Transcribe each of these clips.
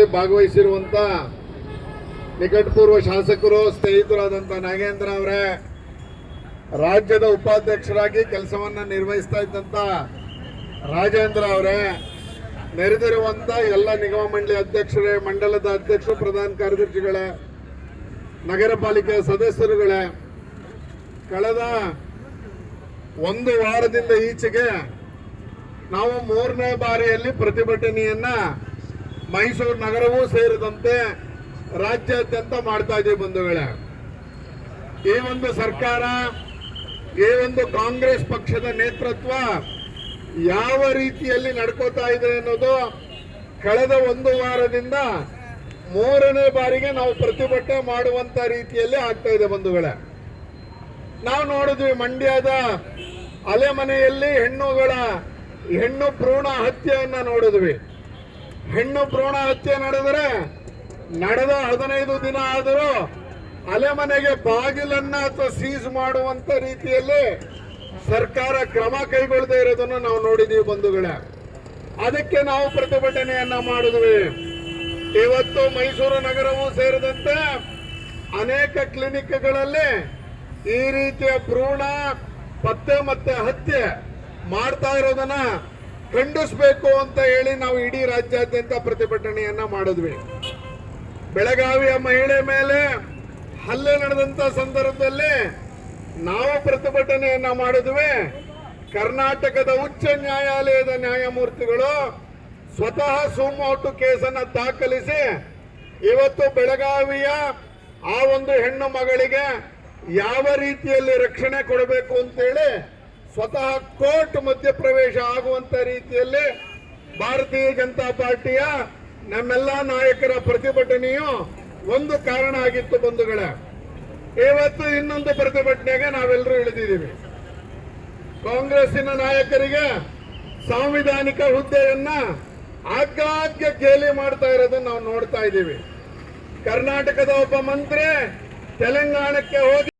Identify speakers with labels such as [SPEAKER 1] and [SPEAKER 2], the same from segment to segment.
[SPEAKER 1] ಕಾರ್ಯಕ್ರಮದಲ್ಲಿ ಭಾಗವಹಿಸಿರುವಂತ ನಿಕಟಪೂರ್ವ ಶಾಸಕರು ಸ್ನೇಹಿತರಾದಂಥ ನಾಗೇಂದ್ರ ಅವರೇ, ರಾಜ್ಯದ ಉಪಾಧ್ಯಕ್ಷರಾಗಿ ಕೆಲಸವನ್ನ ನಿರ್ವಹಿಸ್ತಾ ಇದ್ದಂತ ರಾಜೇಂದ್ರ ಅವರೇ, ನೆರೆದಿರುವಂತ ಎಲ್ಲ ನಿಗಮ ಮಂಡಳಿ ಅಧ್ಯಕ್ಷರೇ, ಮಂಡಲದ ಅಧ್ಯಕ್ಷರು, ಪ್ರಧಾನ ಕಾರ್ಯದರ್ಶಿಗಳೇ, ನಗರ ಪಾಲಿಕೆ ಸದಸ್ಯರುಗಳೇ, ಕಳೆದ ಒಂದು ವಾರದಿಂದ ಈಚೆಗೆ ನಾವು ಮೂರನೇ ಬಾರಿಯಲ್ಲಿ ಪ್ರತಿಭಟನೆಯನ್ನ ಮೈಸೂರು ನಗರವೂ ಸೇರಿದಂತೆ ರಾಜ್ಯಾದ್ಯಂತ ಮಾಡ್ತಾ ಇದೆ ಬಂಧುಗಳೇ. ಈ ಒಂದು ಸರ್ಕಾರ, ಈ ಒಂದು ಕಾಂಗ್ರೆಸ್ ಪಕ್ಷದ ನೇತೃತ್ವ ಯಾವ ರೀತಿಯಲ್ಲಿ ನಡ್ಕೋತಾ ಇದೆ ಅನ್ನೋದು ಕಳೆದ ಒಂದು ವಾರದಿಂದ ಮೂರನೇ ಬಾರಿಗೆ ನಾವು ಪ್ರತಿಭಟನೆ ಮಾಡುವಂತ ರೀತಿಯಲ್ಲಿ ಆಗ್ತಾ ಇದೆ ಬಂಧುಗಳೇ. ನಾವು ನೋಡಿದ್ವಿ ಮಂಡ್ಯದ ಅಲೆಮನೆಯಲ್ಲಿ ಹೆಣ್ಣುಗಳ ಹೆಣ್ಣು ಭ್ರೂಣ ಹತ್ಯೆಯನ್ನ ನೋಡಿದ್ವಿ. ಹೆಣ್ಣು ಭ್ರೂಣ ಹತ್ಯೆ ನಡೆದರೆ ನಡೆದ ಹದಿನೈದು ದಿನ ಆದರೂ ಅಲೆಮನೆಗೆ ಬಾಗಿಲನ್ನ ಅಥವಾ ಸೀಸ್ ಮಾಡುವಂತ ರೀತಿಯಲ್ಲಿ ಸರ್ಕಾರ ಕ್ರಮ ಕೈಗೊಳ್ಳದೆ ಇರೋದನ್ನು ನಾವು ನೋಡಿದೀವಿ ಬಂಧುಗಳೇ. ಅದಕ್ಕೆ ನಾವು ಪ್ರತಿಭಟನೆಯನ್ನ ಮಾಡಿದ್ವಿ. ಇವತ್ತು ಮೈಸೂರು ನಗರವೂ ಸೇರಿದಂತೆ ಅನೇಕ ಕ್ಲಿನಿಕ್ಗಳಲ್ಲಿ ಈ ರೀತಿಯ ಭ್ರೂಣ ಪತ್ತೆ ಮತ್ತೆ ಹತ್ಯೆ ಮಾಡ್ತಾ ಇರೋದನ್ನ ಖಂಡಿಸ್ಬೇಕು ಅಂತ ಹೇಳಿ ನಾವು ಇಡೀ ರಾಜ್ಯಾದ್ಯಂತ ಪ್ರತಿಭಟನೆಯನ್ನ ಮಾಡಿದ್ವಿ. ಬೆಳಗಾವಿಯ ಮಹಿಳೆ ಮೇಲೆ ಹಲ್ಲೆ ನಡೆದಂತ ಸಂದರ್ಭದಲ್ಲಿ ನಾವು ಪ್ರತಿಭಟನೆಯನ್ನ ಮಾಡಿದ್ವಿ. ಕರ್ನಾಟಕದ ಉಚ್ಚ ನ್ಯಾಯಾಲಯದ ನ್ಯಾಯಮೂರ್ತಿಗಳು ಸ್ವತಃ ಸುಮೋಟು ಕೇಸನ್ನ ದಾಖಲಿಸಿ ಇವತ್ತು ಬೆಳಗಾವಿಯ ಆ ಒಂದು ಹೆಣ್ಣು ಮಗಳಿಗೆ ಯಾವ ರೀತಿಯಲ್ಲಿ ರಕ್ಷಣೆ ಕೊಡಬೇಕು ಅಂತೇಳಿ ಸ್ವತಃ ಕೋರ್ಟ್ ಮಧ್ಯಪ್ರವೇಶ ಆಗುವಂತ ರೀತಿಯಲ್ಲಿ ಭಾರತೀಯ ಜನತಾ ಪಾರ್ಟಿಯ ನಮ್ಮೆಲ್ಲ ನಾಯಕರ ಪ್ರತಿಭಟನೆಯು ಒಂದು ಕಾರಣ ಆಗಿತ್ತು ಬಂಧುಗಳ. ಇವತ್ತು ಇನ್ನೊಂದು ಪ್ರತಿಭಟನೆಗೆ ನಾವೆಲ್ಲರೂ ಇಳಿದಿದ್ದೀವಿ. ಕಾಂಗ್ರೆಸ್ಸಿನ ನಾಯಕರಿಗೆ ಸಾಂವಿಧಾನಿಕ ಹುದ್ದೆಯನ್ನ ಆಗಾಗ್ಗೆ ಗೇಲಿ ಮಾಡ್ತಾ ಇರೋದನ್ನ ನಾವು ನೋಡ್ತಾ ಇದ್ದೀವಿ. ಕರ್ನಾಟಕದ ಒಬ್ಬ ಮಂತ್ರಿ ತೆಲಂಗಾಣಕ್ಕೆ ಹೋಗಿ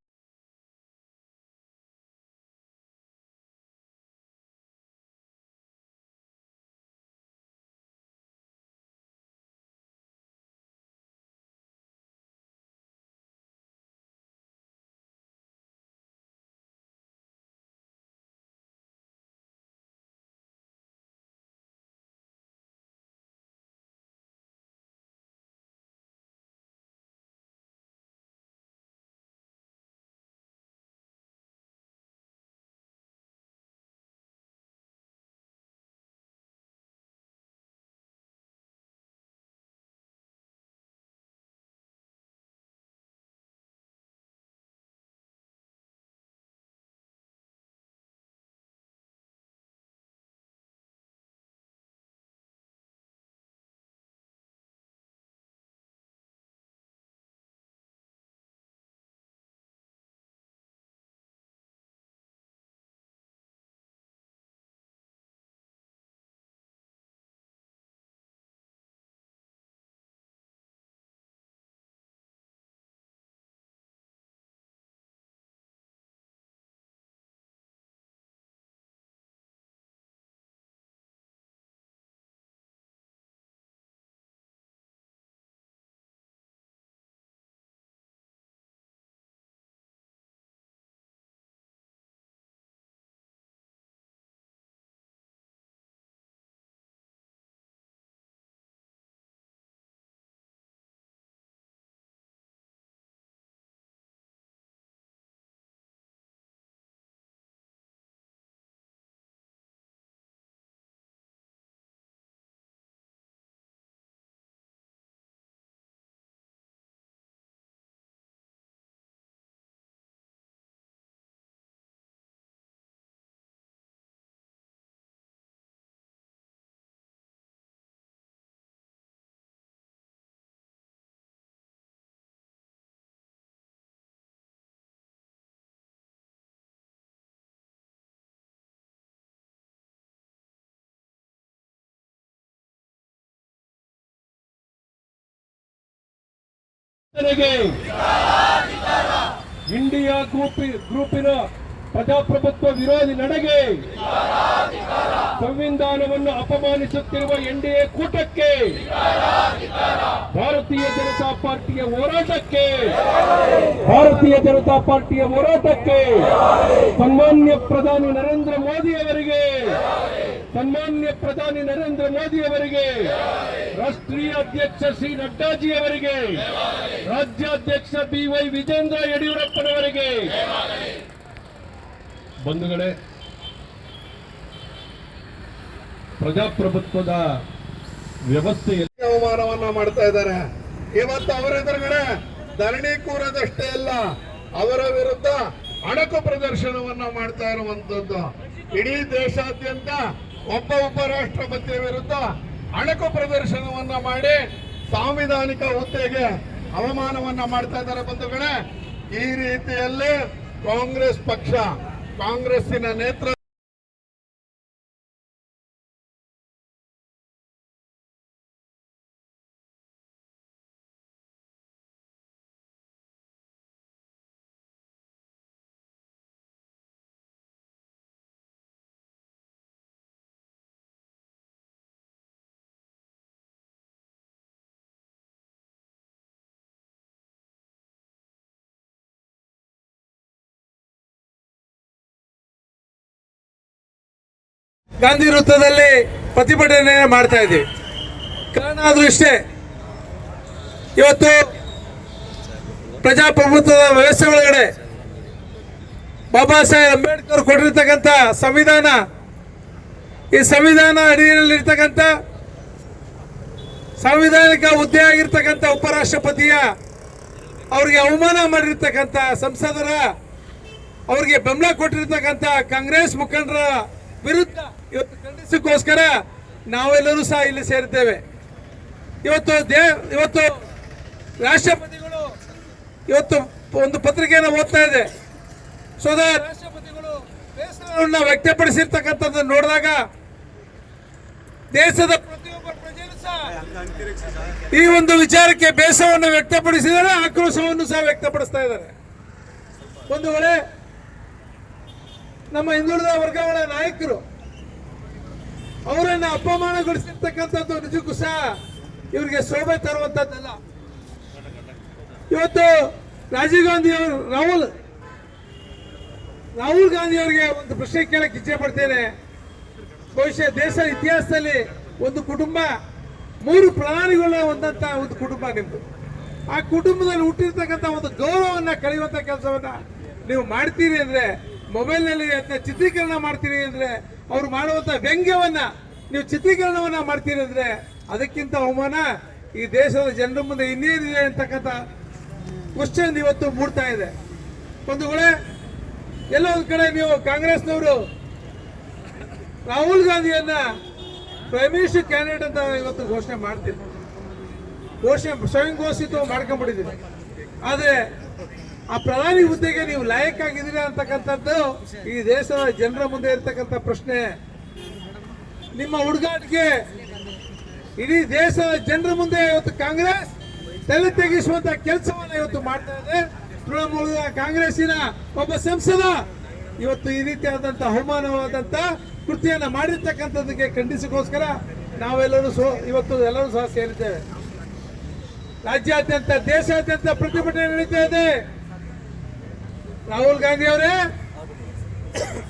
[SPEAKER 2] ಇಂಡಿಯಾ ಗ್ರೂಪ್ ಗ್ರೂಪಿನ ಪ್ರಜಾಪ್ರಭುತ್ವ ವಿರೋಧಿ ನಡೆಗೆ ಸಂವಿಧಾನವನ್ನು ಅಪಮಾನಿಸುತ್ತಿರುವ ಎನ್ಡಿಎ ಕೂಟಕ್ಕೆ ಭಾರತೀಯ ಜನತಾ ಪಾರ್ಟಿಯ ಹೋರಾಟಕ್ಕೆ ಭಾರತೀಯ ಜನತಾ ಪಾರ್ಟಿಯ ಹೋರಾಟಕ್ಕೆ ಸನ್ಮಾನ್ಯ ಪ್ರಧಾನಿ ನರೇಂದ್ರ ಮೋದಿ ಅವರಿಗೆ ಸನ್ಮಾನ್ಯ ಪ್ರಧಾನಿ ನರೇಂದ್ರ ಮೋದಿ ಅವರಿಗೆ, ರಾಷ್ಟ್ರೀಯ ಅಧ್ಯಕ್ಷ ಶ್ರೀ ನಡ್ಡಾಜಿ ಅವರಿಗೆ, ರಾಜ್ಯಾಧ್ಯಕ್ಷ ಬಿ ವೈ ವಿಜೇಂದ್ರ ಯಡಿಯೂರಪ್ಪನವರಿಗೆ. ಬಂಧುಗಳೇ, ಪ್ರಜಾಪ್ರಭುತ್ವದ ವ್ಯವಸ್ಥೆಯಲ್ಲಿ
[SPEAKER 1] ಅವಮಾನವನ್ನ ಮಾಡ್ತಾ ಇದ್ದಾರೆ. ಇವತ್ತು ಅವರ ಎದುರುಗಡೆ ಧರಣಿ ಕೂರದಷ್ಟೇ ಅಲ್ಲ, ಅವರ ವಿರುದ್ಧ ಅಣಕು ಪ್ರದರ್ಶನವನ್ನ ಮಾಡ್ತಾ ಇರುವಂತದ್ದು. ಇಡೀ ದೇಶಾದ್ಯಂತ ಒಬ್ಬ ಉಪರಾಷ್ಟ್ರಪತಿಯ ವಿರುದ್ಧ ಅಣಕು ಪ್ರದರ್ಶನವನ್ನ ಮಾಡಿ ಸಾಂವಿಧಾನಿಕ ಹುದ್ದೆಗೆ ಅವಮಾನವನ್ನ ಮಾಡ್ತಾ ಇದ್ದಾರೆ ಬಂಧುಗಳೇ. ಈ ರೀತಿಯಲ್ಲಿ ಕಾಂಗ್ರೆಸ್ ಪಕ್ಷ, ಕಾಂಗ್ರೆಸ್ಸಿನ ನೇತೃತ್ವ
[SPEAKER 3] ಗಾಂಧಿ ವೃತ್ತದಲ್ಲಿ ಪ್ರತಿಭಟನೆ ಮಾಡ್ತಾ ಇದ್ದೀವಿ ಕಾರಣ ಆದ್ರೂ ಇಷ್ಟೇ, ಇವತ್ತು ಪ್ರಜಾಪ್ರಭುತ್ವದ ವ್ಯವಸ್ಥೆ ಒಳಗಡೆ ಬಾಬಾ ಸಾಹೇಬ್ ಅಂಬೇಡ್ಕರ್ ಕೊಟ್ಟಿರ್ತಕ್ಕಂಥ ಸಂವಿಧಾನ, ಈ ಸಂವಿಧಾನ ಅಡಿಯಲ್ಲಿರ್ತಕ್ಕಂಥ ಸಾಂವಿಧಾನಿಕ ಹುದ್ದೆ ಆಗಿರ್ತಕ್ಕಂಥ ಉಪರಾಷ್ಟ್ರಪತಿಯ ಅವರಿಗೆ ಅವಮಾನ ಮಾಡಿರ್ತಕ್ಕಂಥ ಸಂಸದರ ಅವರಿಗೆ ಬೆಂಬಲ ಕೊಟ್ಟಿರ್ತಕ್ಕಂಥ ಕಾಂಗ್ರೆಸ್ ಮುಖಂಡರ ವಿರುದ್ಧ ಇವತ್ತು ಖಂಡಿಸಕ್ಕೋಸ್ಕರ ನಾವೆಲ್ಲರೂ ಸಹ ಇಲ್ಲಿ ಸೇರಿದ್ದೇವೆ. ಇವತ್ತು ದೇ, ಇವತ್ತು ರಾಷ್ಟ್ರಪತಿಗಳು ಇವತ್ತು ಒಂದು ಪತ್ರಿಕೆಯನ್ನು ಓದ್ತಾ ಇದೆ. ಸೋದ ರಾಷ್ಟ್ರಪತಿಗಳು ಬೇಸರವನ್ನ ವ್ಯಕ್ತಪಡಿಸಿರ್ತಕ್ಕಂಥದ್ದು ನೋಡಿದಾಗ ದೇಶದ ಪ್ರತಿಯೊಬ್ಬ ಪ್ರಜೆಯೂ ಸಹ ಈ ಒಂದು ವಿಚಾರಕ್ಕೆ ಬೇಸರವನ್ನು ವ್ಯಕ್ತಪಡಿಸಿದರೆ ಆಕ್ರೋಶವನ್ನು ಸಹ ವ್ಯಕ್ತಪಡಿಸ್ತಾ ಇದ್ದಾರೆ. ಒಂದು ವೇಳೆ ನಮ್ಮ ಹಿಂದುಳಿದ ವರ್ಗಗಳ ನಾಯಕರು ಅವರನ್ನ ಅಪಮಾನಗೊಳಿಸಿರ್ತಕ್ಕಂಥದ್ದು ನಿಜಕ್ಕೂ ಸಹ ಇವರಿಗೆ ಶೋಭೆ ತರುವಂಥದ್ದಲ್ಲ. ಇವತ್ತು ರಾಜೀವ್ ಗಾಂಧಿ ಅವರು, ರಾಹುಲ್ ರಾಹುಲ್ ಗಾಂಧಿ ಅವರಿಗೆ ಒಂದು ಪ್ರಶ್ನೆ ಕೇಳಕ್ಕೆ ಇಚ್ಛೆ ಪಡ್ತೇನೆ. ಬಹುಶಃ ದೇಶ ಇತಿಹಾಸದಲ್ಲಿ ಒಂದು ಕುಟುಂಬ, ಮೂರು ಪ್ರಧಾನಿಗಳ ಹೊಂದಂತ ಒಂದು ಕುಟುಂಬ ನಿಮ್ದು. ಆ ಕುಟುಂಬದಲ್ಲಿ ಹುಟ್ಟಿರ್ತಕ್ಕಂಥ ಒಂದು ಗೌರವವನ್ನ ಕಳೆಯುವಂಥ ಕೆಲಸವನ್ನ ನೀವು ಮಾಡ್ತೀರಿ ಅಂದ್ರೆ, ಮೊಬೈಲ್ನಲ್ಲಿ ಅದನ್ನ ಚಿತ್ರೀಕರಣ ಮಾಡ್ತೀರಿ ಅಂದ್ರೆ ಅವ್ರು ಮಾಡುವಂಥ ವ್ಯಂಗ್ಯವನ್ನ ನೀವು ಚಿತ್ರೀಕರಣವನ್ನ ಮಾಡ್ತೀರಿ ಅಂದ್ರೆ ಅದಕ್ಕಿಂತ ಅವಮಾನ ಈ ದೇಶದ ಜನರ ಮುಂದೆ ಇನ್ನೇನಿದೆ ಅಂತಕ್ಕಂಥ ಕ್ವಶನ್ ಇವತ್ತು ಮೂಡ್ತಾ ಇದೆ. ಒಂದು ಕಡೆ ಎಲ್ಲ ಒಂದು ಕಡೆ ನೀವು ಕಾಂಗ್ರೆಸ್ನವರು, ರಾಹುಲ್ ಗಾಂಧಿಯನ್ನ ಪ್ರೈಮ್ ಮಿನಿಸ್ಟರ್ ಕ್ಯಾಂಡಿಡೇಟ್ ಅಂತ ಇವತ್ತು ಘೋಷಣೆ ಮಾಡ್ತೀರಿ. ಘೋಷಣೆ ಸ್ವಯಂ ಘೋಷಿತ ಮಾಡ್ಕೊಂಡ್ಬಿಟ್ಟಿದ್ದೀರಿ. ಆದ್ರೆ ಆ ಪ್ರಧಾನಿ ಹುದ್ದೆಗೆ ನೀವು ಲಾಯಕ್ ಆಗಿದ್ದೀರಾ ಅಂತಕ್ಕಂಥದ್ದು ಈ ದೇಶದ ಜನರ ಮುಂದೆ ಇರ್ತಕ್ಕಂಥ ಪ್ರಶ್ನೆ. ನಿಮ್ಮ ಹುಡುಗಾಟಿಗೆ ಇಡೀ ದೇಶದ ಜನರ ಮುಂದೆ ಇವತ್ತು ಕಾಂಗ್ರೆಸ್ ತಲೆ ತೆಗೆಸುವಂತ ಕೆಲಸವನ್ನ ಇವತ್ತು ಮಾಡ್ತಾ ಇದೆ. ತೃಣಮೂಲದ ಕಾಂಗ್ರೆಸ್ಸಿನ ಒಬ್ಬ ಸಂಸದ ಇವತ್ತು ಈ ರೀತಿಯಾದಂತ ಅವಮಾನವಾದಂತ ಕೃತಿಯನ್ನ ಮಾಡಿರ್ತಕ್ಕಂಥದ್ದಕ್ಕೆ ಖಂಡಿಸಿಗೋಸ್ಕರ ನಾವೆಲ್ಲರೂ ಸೋ ಇವತ್ತು ಎಲ್ಲರೂ ಸಹ ಸೇರಿದ್ದೇವೆ. ರಾಜ್ಯಾದ್ಯಂತ, ದೇಶಾದ್ಯಂತ ಪ್ರತಿಭಟನೆ ನಡೀತಾ ಇದೆ. ರಾಹುಲ್ ಗಾಂಧಿ ಅವರೇ,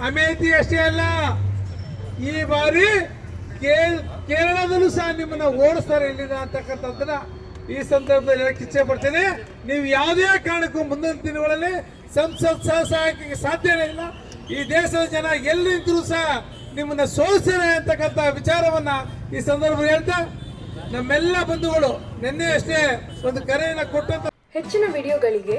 [SPEAKER 3] ಅಮೇಥಿ ಅಷ್ಟೇ ಅಲ್ಲ, ಈ ಬಾರಿ ಕೇರಳದಲ್ಲೂ ಸಹ ನಿಮ್ಮನ್ನ ಓಡಿಸ್ತಾರೆ ಇಲ್ಲಿನ ಅಂತಕ್ಕಂಥದ್ದನ್ನ ಈ ಸಂದರ್ಭದಲ್ಲಿ ಹೇಳಕ್ಕೆ ಇಚ್ಛೆ ಪಡ್ತೇನೆ. ನೀವು ಯಾವುದೇ ಕಾರಣಕ್ಕೂ ಮುಂದಿನ ದಿನಗಳಲ್ಲಿ ಸಂಸತ್ ಸಹಸಹಾಯಕ್ಕೆ ಸಾಧ್ಯನೇ ಇಲ್ಲ. ಈ ದೇಶದ ಜನ ಎಲ್ಲಿದ್ರೂ ಸಹ ನಿಮ್ಮನ್ನ ಸೋಲಿಸ್ತಾರೆ ಅಂತಕ್ಕಂಥ ವಿಚಾರವನ್ನ ಈ ಸಂದರ್ಭದಲ್ಲಿ ಹೇಳ್ತಾ, ನಮ್ಮೆಲ್ಲ ಬಂಧುಗಳು, ನಿನ್ನೆ ಅಷ್ಟೇ ಒಂದು ಕರೆಯನ್ನ ಕೊಟ್ಟಂತ
[SPEAKER 4] ಹೆಚ್ಚಿನ ವಿಡಿಯೋಗಳಿಗೆ